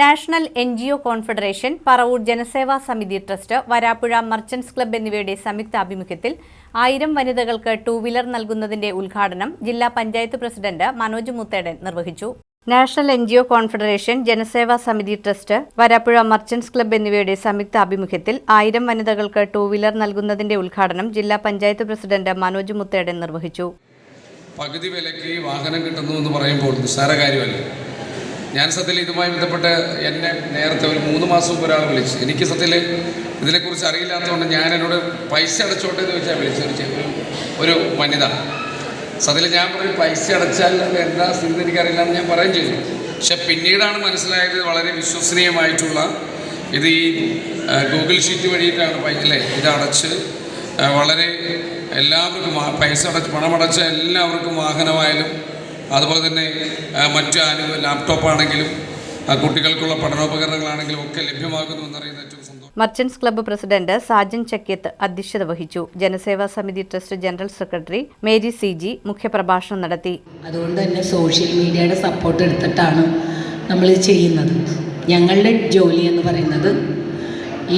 National N G O confederation Paravur Janaseva Samiti trust Varapuzha merchants club എന്നിവയുടെ സംയുക്ത ആഭിമുഖ്യത്തിൽ ആയിരം വനിതകൾക്ക് ടൂ വീലർ നൽകുന്നതിന്റെ ഉദ്ഘാടനം ജില്ലാ പഞ്ചായത്ത് പ്രസിഡന്റ് മനോജ് മുത്തേടൻ നിർവഹിച്ചു. National N G O confederation Janaseva Samiti trust Varapuzha merchants club എന്നിവയുടെ സംയുക്ത ആഭിമുഖ്യത്തിൽ ആയിരം വനിതകൾക്ക് ടൂ വീലർ നൽകുന്നതിന്റെ ഉദ്ഘാടനം ജില്ലാ പഞ്ചായത്ത് പ്രസിഡന്റ് മനോജ് മുത്തേടൻ നിർവഹിച്ചു. പകുതി വിലയ്ക്ക് വാഹനം കിട്ടുന്നു എന്ന് പറയുമ്പോൾ നിസ്സാര കാര്യമല്ല? ഞാൻ സത്യത്തിൽ ഇതുമായി ബന്ധപ്പെട്ട് എന്നെ നേരത്തെ ഒരു മൂന്ന് മാസം മുമ്പ് ഒരാൾ വിളിച്ചു. എനിക്ക് സത്യത്തിൽ ഇതിനെക്കുറിച്ച് അറിയില്ലാത്തതുകൊണ്ട് ഞാൻ എന്നോട് പൈസ അടച്ചോട്ടെ എന്ന് ചോദിച്ചാൽ വിളിച്ചു ഒരു വനിത. സത്യത്തിൽ ഞാൻ പറഞ്ഞു പൈസ അടച്ചാൽ എന്താ സ്ഥിതി എനിക്കറിയില്ല എന്ന് ഞാൻ പറയുകയും ചെയ്തു. പക്ഷെ പിന്നീടാണ് മനസ്സിലായത് വളരെ വിശ്വസനീയമായിട്ടുള്ള ഇത് ഈ ഗൂഗിൾ ഷീറ്റ് വഴിയിട്ടാണ് പൈസ ഇത് അടച്ച് വളരെ എല്ലാവർക്കും പൈസ അടച്ച് പണമടച്ച എല്ലാവർക്കും വാഹനമായാലും അതുപോലെ തന്നെ മറ്റ് അനു ലാപ്ടോപ്പ് ആണെങ്കിലും കുട്ടികൾക്കുള്ള പഠനോപകരണങ്ങളാണെങ്കിലും ഒക്കെ ലഭ്യമാകുന്നു എന്നറിയുന്ന ഏറ്റവും merchants club president Sajan Chakyath അധ്യക്ഷത വഹിച്ചു. Janaseva Samiti trust general secretary Mary C G മുഖ്യപ്രഭാഷണം നടത്തി. അതുകൊണ്ട് തന്നെ സോഷ്യൽ മീഡിയയുടെ സപ്പോർട്ട് എടുത്തിട്ടാണ് നമ്മൾ ചെയ്യുന്നത്. ഞങ്ങളുടെ ജോലി എന്ന് പറയുന്നത്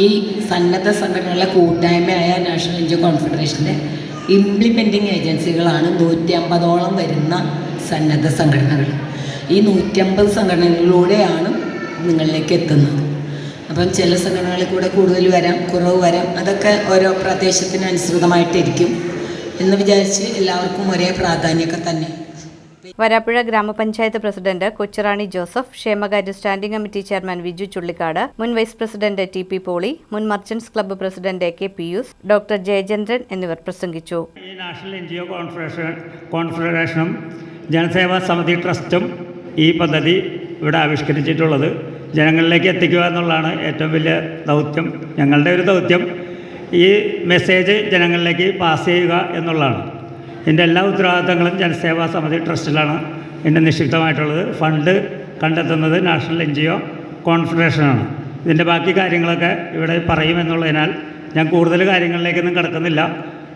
ഈ സന്നദ്ധ സംഘടനകളുടെ കൂട്ടായ്മയായ നാഷണൽ എൻജിഒ കോൺഫെഡറേഷന്റെ ഇംപ്ലിമെന്റിംഗ് ഏജൻസികളാണ് നൂറ്റി അമ്പതോളം വരുന്ന സന്നദ്ധ സംഘടനകൾ. ഈ നൂറ്റമ്പത് സംഘടനകളിലൂടെയാണ് നിങ്ങളിലേക്ക് എത്തുന്നത്. അപ്പം ചില സംഘടനകളിൽ കൂടെ കൂടുതൽ വരാം കുറവ് വരാം അതൊക്കെ ഓരോ പ്രദേശത്തിനനുസൃതമായിട്ടിരിക്കും എന്ന് വിചാരിച്ച് എല്ലാവർക്കും ഒരേ പ്രാധാന്യമൊക്കെ തന്നെ. വരാപ്പുഴ ഗ്രാമപഞ്ചായത്ത് പ്രസിഡന്റ് കൊച്ചുറാണി ജോസഫ് ക്ഷേമകാര്യ standing committee chairman Viju Chullikkad മുൻ vice president T P Poly മുൻ merchants club president A K Pius doctor Jayachandran എന്നിവർ പ്രസംഗിച്ചു. ഈ national N G O confederation കോൺഫെഡറേഷനും Janaseva സമിതി ട്രസ്റ്റും ഈ പദ്ധതി ഇവിടെ ആവിഷ്കരിച്ചിട്ടുള്ളത്. ജനങ്ങളിലേക്ക് എത്തിക്കുക എന്നുള്ളതാണ് ഏറ്റവും വലിയ ദൗത്യം ഞങ്ങളുടെ ഒരു ദൗത്യം. ഈ മെസ്സേജ് ജനങ്ങളിലേക്ക് പാസ് ചെയ്യുക എന്നുള്ളതാണ്. ഇതിന്റെ എല്ലാ ഉത്തരവാദിത്തങ്ങളും ജനസേവാ സമിതി ട്രസ്റ്റിലാണ്. ഇതിന്റെ നിക്ഷിപ്തമായിട്ടുള്ളത് ഫണ്ട് കണ്ടെത്തുന്നത് നാഷണൽ എൻ ജി ഒ കോൺഫെഡറേഷനാണ്. ഇതിന്റെ ബാക്കി കാര്യങ്ങളൊക്കെ ഇവിടെ പറയുമെന്നുള്ളതിനാൽ ഞാൻ കൂടുതൽ കാര്യങ്ങളിലേക്കൊന്നും കിടക്കുന്നില്ല.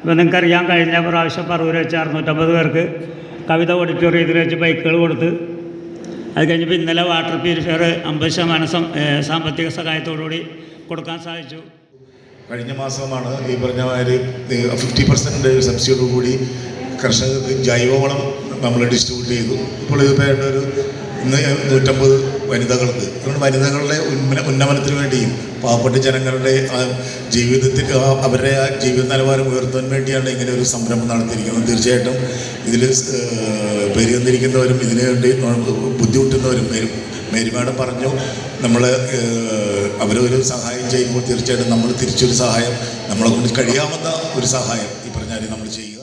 ഇപ്പോൾ നിങ്ങൾക്കറിയാൻ കഴിഞ്ഞ പ്രാവശ്യം പറവൂർ വെച്ച് അറുന്നൂറ്റമ്പത് പേർക്ക് കവിത ഓഡിറ്റോറിയത്തിൽ വെച്ച് ബൈക്കുകൾ കൊടുത്ത് അത് കഴിഞ്ഞപ്പോൾ ഇന്നലെ വാട്ടർ പ്യൂരിഫയർ അമ്പത് ശതമാനം സാമ്പത്തിക സഹായത്തോടുകൂടി കൊടുക്കാൻ സാധിച്ചു. കഴിഞ്ഞ മാസമാണ് ഈ പറഞ്ഞ മാതിരി ഫിഫ്റ്റി പെർസെന്റ് സബ്സിഡിയോടുകൂടി കർഷകർക്ക് ജൈവവളം നമ്മൾ ഡിസ്ട്രിബ്യൂട്ട് ചെയ്തു. ഇപ്പോൾ ഇത് ഒരു ഇന്ന് നൂറ്റമ്പത് വനിതകൾക്ക് അതുകൊണ്ട് വനിതകളുടെ ഉന്മന ഉന്നമനത്തിന് വേണ്ടിയും പാവപ്പെട്ട ജനങ്ങളുടെ ജീവിതത്തിൽ അവരുടെ ജീവിത നിലവാരം ഉയർത്താൻ വേണ്ടിയാണ് ഇങ്ങനെ ഒരു സംരംഭം നടത്തിയിരിക്കുന്നത്. തീർച്ചയായിട്ടും ഇതിൽ പെരുകുന്നിരിക്കുന്നവരും ഇതിനു വേണ്ടി ബുദ്ധിമുട്ടുന്നവരും മേരി മേരിമാടം പറഞ്ഞു നമ്മൾ അവരൊരു സഹായം ചെയ്യുമ്പോൾ തീർച്ചയായിട്ടും നമ്മൾ തിരിച്ചൊരു സഹായം നമ്മളെ കൊണ്ട് കഴിയാവുന്ന ഒരു സഹായം ഈ പറഞ്ഞാൽ നമ്മൾ ചെയ്യുക.